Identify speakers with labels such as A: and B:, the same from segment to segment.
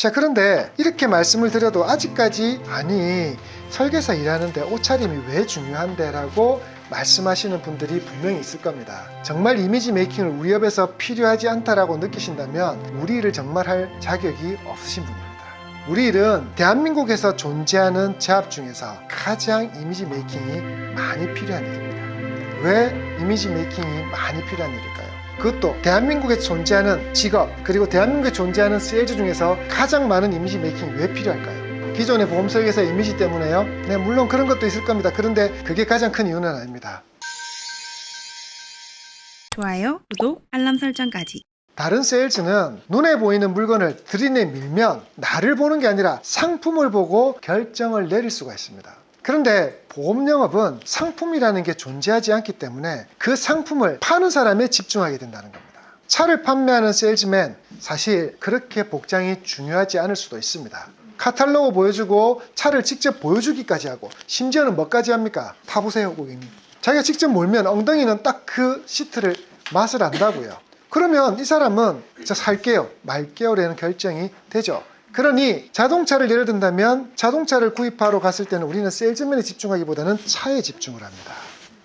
A: 자 그런데 이렇게 말씀을 드려도 아직까지 아니 설계사 일하는데 옷차림이 왜 중요한데 라고 말씀하시는 분들이 분명히 있을 겁니다. 정말 이미지 메이킹을 우리 업에서 필요하지 않다라고 느끼신다면 우리 일을 정말 할 자격이 없으신 분입니다. 우리 일은 대한민국에서 존재하는 제업 중에서 가장 이미지 메이킹이 많이 필요한 일입니다. 왜 이미지 메이킹이 많이 필요한 일일까요? 그것도 대한민국에 존재하는 직업 그리고 대한민국에 존재하는 세일즈 중에서 가장 많은 이미지 메이킹이 왜 필요할까요? 기존의 보험 설계사 이미지 때문에요? 네, 물론 그런 것도 있을 겁니다. 그런데 그게 가장 큰 이유는 아닙니다.
B: 좋아요, 구독, 알람 설정까지.
A: 다른 세일즈는 눈에 보이는 물건을 들이내 밀면 나를 보는 게 아니라 상품을 보고 결정을 내릴 수가 있습니다. 그런데 보험 영업은 상품이라는 게 존재하지 않기 때문에 그 상품을 파는 사람에 집중하게 된다는 겁니다. 차를 판매하는 세일즈맨 사실 그렇게 복장이 중요하지 않을 수도 있습니다. 카탈로그 보여주고 차를 직접 보여주기까지 하고 심지어는 뭐까지 합니까? 타보세요 고객님. 자기가 직접 몰면 엉덩이는 딱 그 시트를 맛을 안다고요. 그러면 이 사람은 저 살게요 말게요라는 결정이 되죠. 그러니 자동차를 예를 든다면 자동차를 구입하러 갔을 때는 우리는 세일즈맨에 집중하기보다는 차에 집중을 합니다.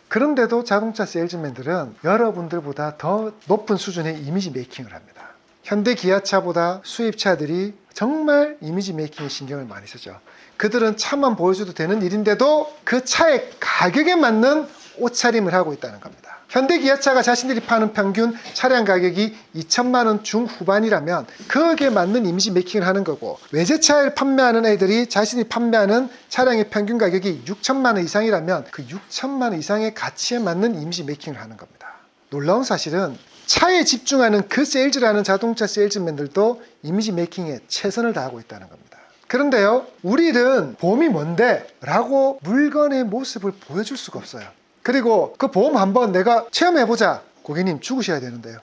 A: 그런데도 자동차 세일즈맨들은 여러분들보다 더 높은 수준의 이미지 메이킹을 합니다. 현대 기아차보다 수입차들이 정말 이미지 메이킹에 신경을 많이 쓰죠. 그들은 차만 보여줘도 되는 일인데도 그 차의 가격에 맞는 옷차림을 하고 있다는 겁니다. 현대 기아차가 자신들이 파는 평균 차량 가격이 2천만 원 중후반이라면 거기에 맞는 이미지 메이킹을 하는 거고 외제차를 판매하는 애들이 자신이 판매하는 차량의 평균 가격이 6천만 원 이상이라면 그 6천만 원 이상의 가치에 맞는 이미지 메이킹을 하는 겁니다. 놀라운 사실은 차에 집중하는 그 세일즈라는 자동차 세일즈맨들도 이미지 메이킹에 최선을 다하고 있다는 겁니다. 그런데요, 우리 일은 보험이 뭔데? 라고 물건의 모습을 보여줄 수가 없어요. 그리고 그 보험 한번 내가 체험해보자. 고객님 죽으셔야 되는데요.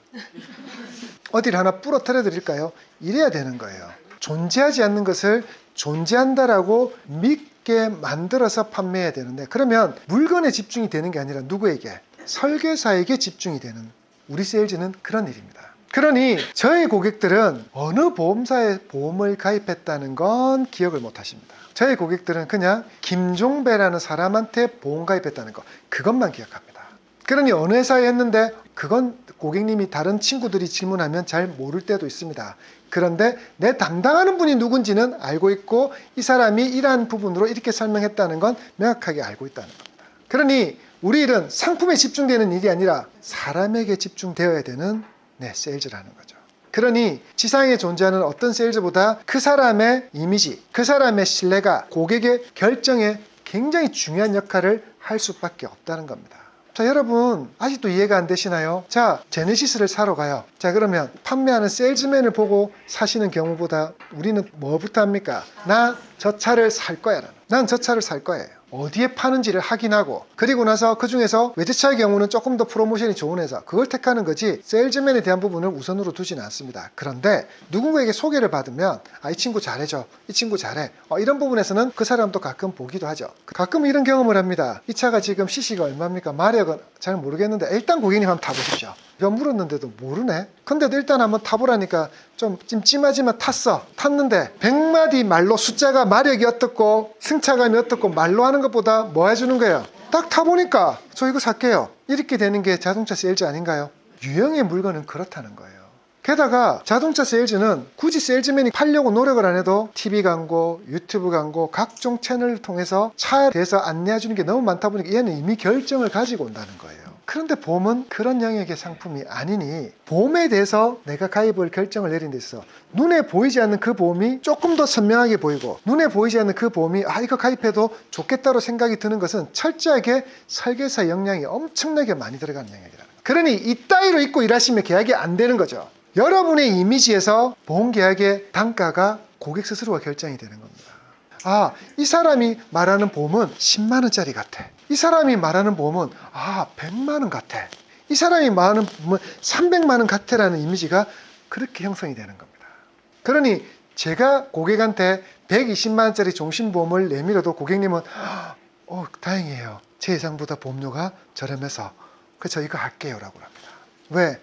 A: 어디를 하나 부러뜨려 드릴까요? 이래야 되는 거예요. 존재하지 않는 것을 존재한다라고 믿게 만들어서 판매해야 되는데 그러면 물건에 집중이 되는 게 아니라 누구에게? 설계사에게 집중이 되는 우리 세일즈는 그런 일입니다. 그러니 저희 고객들은 어느 보험사에 보험을 가입했다는 건 기억을 못 하십니다. 저희 고객들은 그냥 김종배라는 사람한테 보험 가입했다는 거 그것만 기억합니다. 그러니 어느 회사에 했는데 그건 고객님이 다른 친구들이 질문하면 잘 모를 때도 있습니다. 그런데 내 담당하는 분이 누군지는 알고 있고 이 사람이 이러한 부분으로 이렇게 설명했다는 건 명확하게 알고 있다는 겁니다. 그러니 우리 일은 상품에 집중되는 일이 아니라 사람에게 집중되어야 되는 네, 세일즈라는 거죠. 그러니 지상에 존재하는 어떤 세일즈보다 그 사람의 이미지, 그 사람의 신뢰가 고객의 결정에 굉장히 중요한 역할을 할 수밖에 없다는 겁니다. 자, 여러분, 아직도 이해가 안 되시나요? 자, 제네시스를 사러 가요. 자, 그러면 판매하는 세일즈맨을 보고 사시는 경우보다 우리는 뭐부터 합니까? 나 저 차를 살 거야. 난 저 차를 살 거예요. 어디에 파는지를 확인하고 그리고 나서 그 중에서 외제차의 경우는 조금 더 프로모션이 좋은 회사 그걸 택하는 거지 세일즈맨에 대한 부분을 우선으로 두지는 않습니다. 그런데 누군가에게 소개를 받으면 아 이 친구 잘해줘 이 친구 잘해 어, 이런 부분에서는 그 사람도 가끔 보기도 하죠. 가끔 이런 경험을 합니다. 이 차가 지금 CC가 얼마입니까? 마력은 잘 모르겠는데 일단 고객님 한번 타보십시오. 이거 물었는데도 모르네. 근데도 일단 한번 타보라니까 좀 찜찜하지만 탔어. 탔는데 100마디 말로 숫자가 마력이 어떻고 승차감이 어떻고 말로 하는 것보다 뭐 해주는 거예요? 딱 타보니까 저 이거 살게요. 이렇게 되는 게 자동차 세일즈 아닌가요? 유형의 물건은 그렇다는 거예요. 게다가 자동차 세일즈는 굳이 세일즈맨이 팔려고 노력을 안 해도 TV 광고, 유튜브 광고, 각종 채널을 통해서 차에 대해서 안내해 주는 게 너무 많다 보니까 얘는 이미 결정을 가지고 온다는 거예요. 그런데 보험은 그런 영역의 상품이 아니니 보험에 대해서 내가 가입을 결정을 내린 데 있어 눈에 보이지 않는 그 보험이 조금 더 선명하게 보이고 눈에 보이지 않는 그 보험이 아 이거 가입해도 좋겠다로 생각이 드는 것은 철저하게 설계사 역량이 엄청나게 많이 영역이라는 거예요. 그러니 이 따위로 입고 일하시면 계약이 안 되는 거죠. 여러분의 이미지에서 보험 계약의 단가가 고객 스스로가 결정이 되는 겁니다. 아, 이 사람이 말하는 보험은 10만 원짜리 같아. 이 사람이 말하는 보험은 아, 100만 원 같아. 이 사람이 말하는 보험은 300만 원 같아라는 이미지가 그렇게 형성이 되는 겁니다. 그러니 제가 고객한테 120만 원짜리 종신보험을 내밀어도 고객님은 어, 다행이에요. 제 예상보다 보험료가 저렴해서 그래서 이거 할게요라고 합니다. 왜?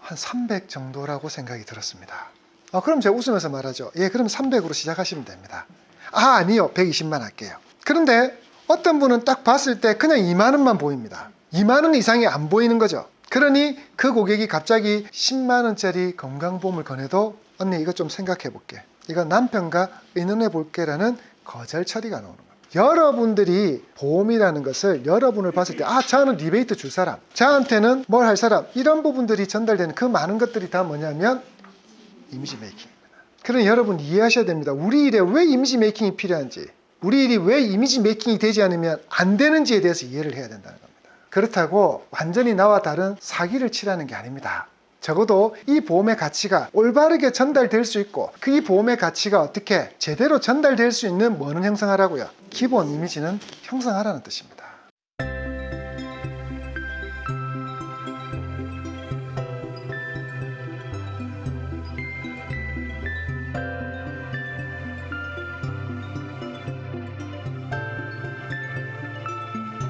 A: 한 300 정도라고 생각이 들었습니다. 아, 그럼 제가 웃으면서 말하죠. 예, 그럼 300으로 시작하시면 됩니다. 아, 아니요. 120만 할게요. 그런데 어떤 분은 딱 봤을 때 그냥 2만 원만 보입니다. 2만 원 이상이 안 보이는 거죠. 그러니 그 고객이 갑자기 10만 원짜리 건강보험을 권해도 언니 이거 좀 생각해 볼게. 이거 남편과 의논해 볼게라는 거절 처리가 나오는 겁니다. 여러분들이 보험이라는 것을 여러분을 봤을 때, 아, 저는 리베이트 줄 사람, 저한테는 뭘 할 사람, 이런 부분들이 전달되는 그 많은 것들이 다 뭐냐면 이미지 메이킹입니다. 그러니 여러분 이해하셔야 됩니다. 우리 일에 왜 이미지 메이킹이 필요한지, 우리 일이 왜 이미지 메이킹이 되지 않으면 안 되는지에 대해서 이해를 해야 된다는 겁니다. 그렇다고 완전히 나와 다른 사기를 치라는 게 아닙니다. 적어도 이 보험의 가치가 올바르게 전달될 수 있고 그 이 보험의 가치가 어떻게 제대로 전달될 수 있는 뭐는 형성하라고요? 기본 이미지는 형성하라는 뜻입니다.